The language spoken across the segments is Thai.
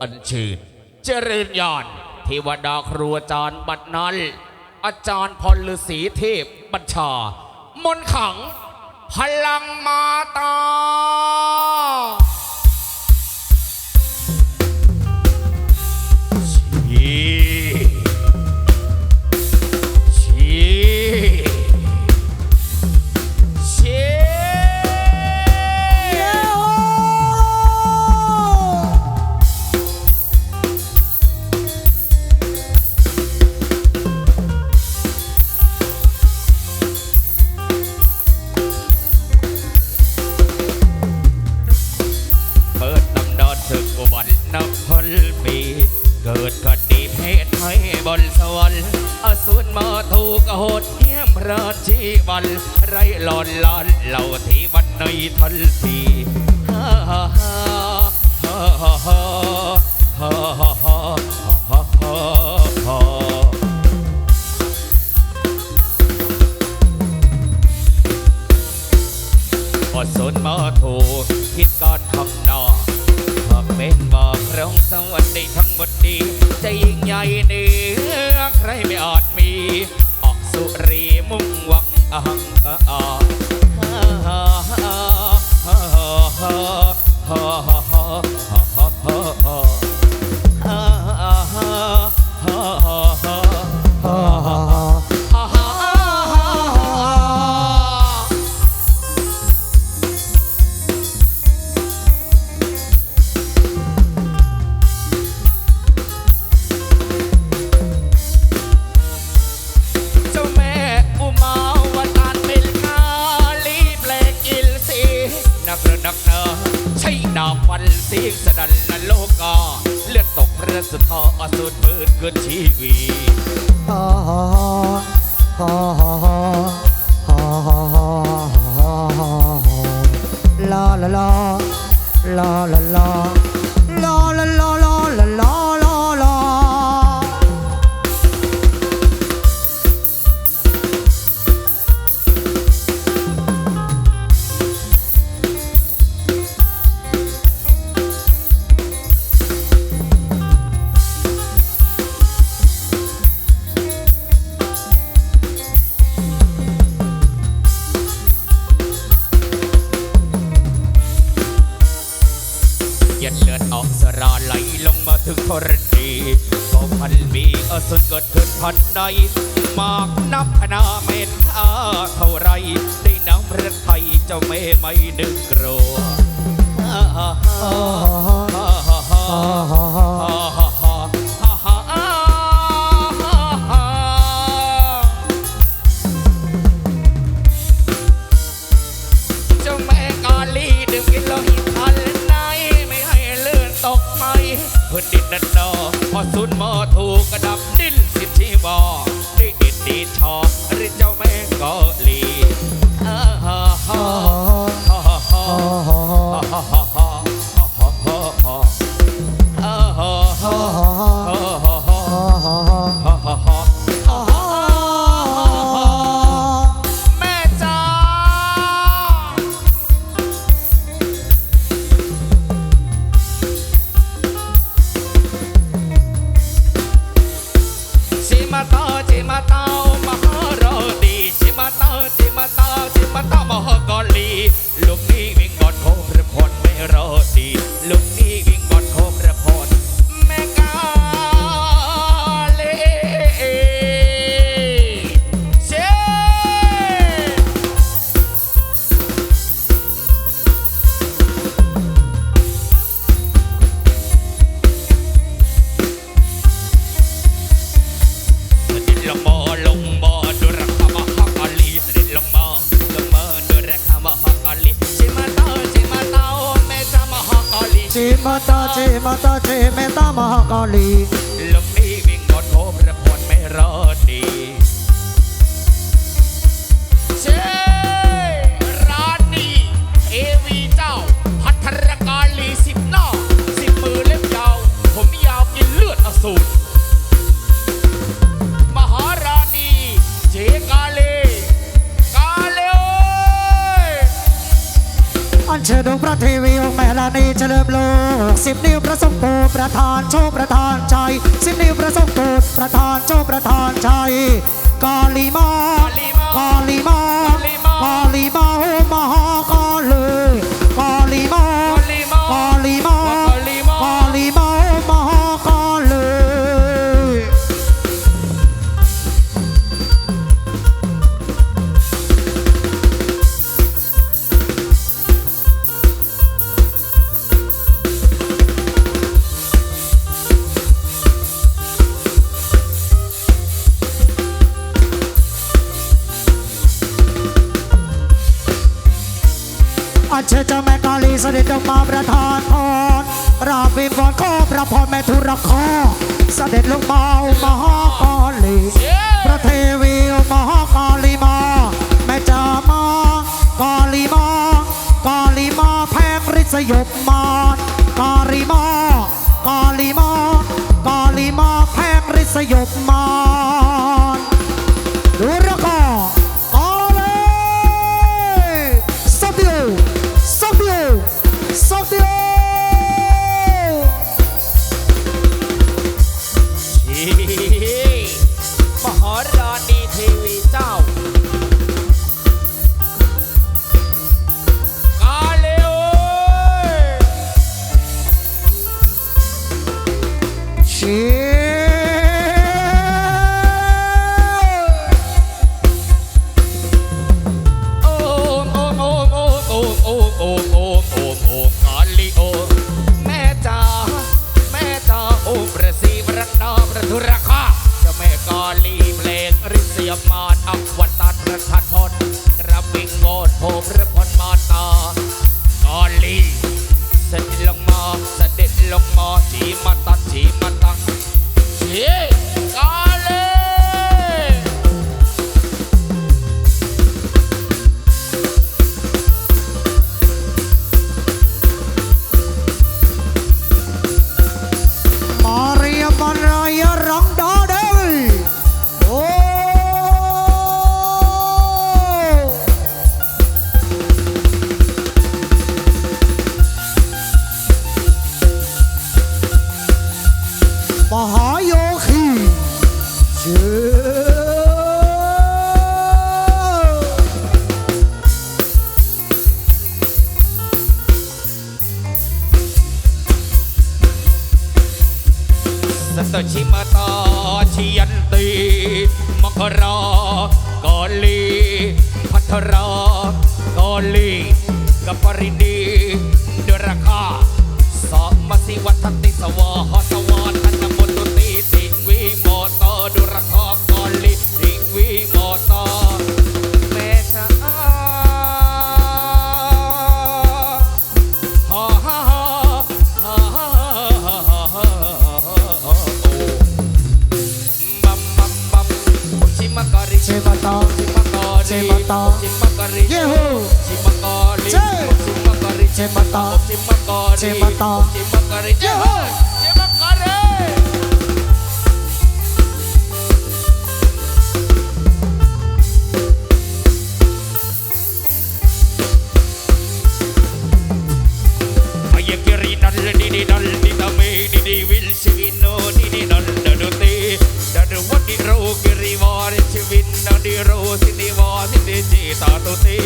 อันชื่นเจริญยอนเทวดาครูอาจารย์บัดนัลอาจารย์พลฤาษีเทพบัญชามนขัง พลังมาตาีวันไรหลอนหลอนเหล่าที่วันในทันทีฮ่าฮ่า अहंकार ดาวฟันสีสดันลโลกาเลือดตกเรือสุดท้อสุดเมืดเกิดชีวีอ๋ออ๋ออ๋อลาลาลาลาลา มาถึงธรณีก็มันมีอสุนเกิดขึ้นพันในมากนับพนาเมตตาเท่าไรได้น้ำพระไทยเจ้าเม่ไม่นึกกลัว สุนหมอถูกกระดับดิ้นสิบที่บอดิดดิดดีชอหรือเจ้าแม่กอลีเออฮอ โรดีลุก กาหลีานเชิญดวงพระเทวีองค์แม่ลานีเฉลิมโลกสิบนิ้วพระสงฆ์โปประธานโชคประธานใจสิบนิ้วพระสงฆ์โปประธานโชคประธานชัยกาลีมากาลีมากาลีมา อันเชิญเจ้าแม่กาลีเสด็จลงมาประทานพรราบวิงวอนขอพระพรแม่ทุรคอเสด็จลงมาอุมหากาลีพระเทวีอุมหากาลีมาแม่จามากาลีมากาลีมาแพงฤทธิ์สยบมา กอดโพพระพรมาตากอลีเสด็จลงมาเสด็จลงมาที่มาากอลีกับปริดีเดรคาสอมาสิวัฒติสวา Cimakari Cimata Cimakari Jehoi Cimakari ஐயக்கரி நல்ல நிதி நல் நிதமே நிதி வில் சிவினோ நிதி நல் நடுதே நடுவட்டி ரோ கிரிவாரி சிவின் நடி ரோ சினிவாசி தேஜி தாடுதே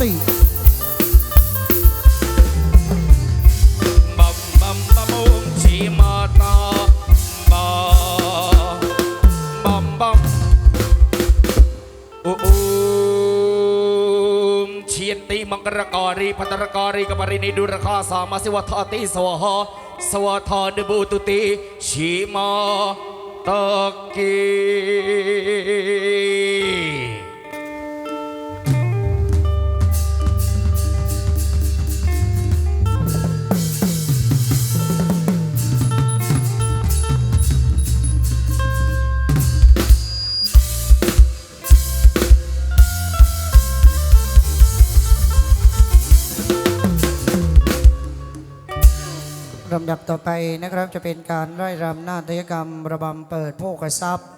ติบัมบัมบัมโอมชีมาตาบาบัมบัมอโอมเชียนติมังกรการีพัตรการีกปรินิดุรคาสามาสิวัฏาติสวหสวัทานุบุตุติชีมาตะกีำดับต่อไปนะครับจะเป็นการไร่รำนาฏยกรรมระบำเปิดโภกทรัพย์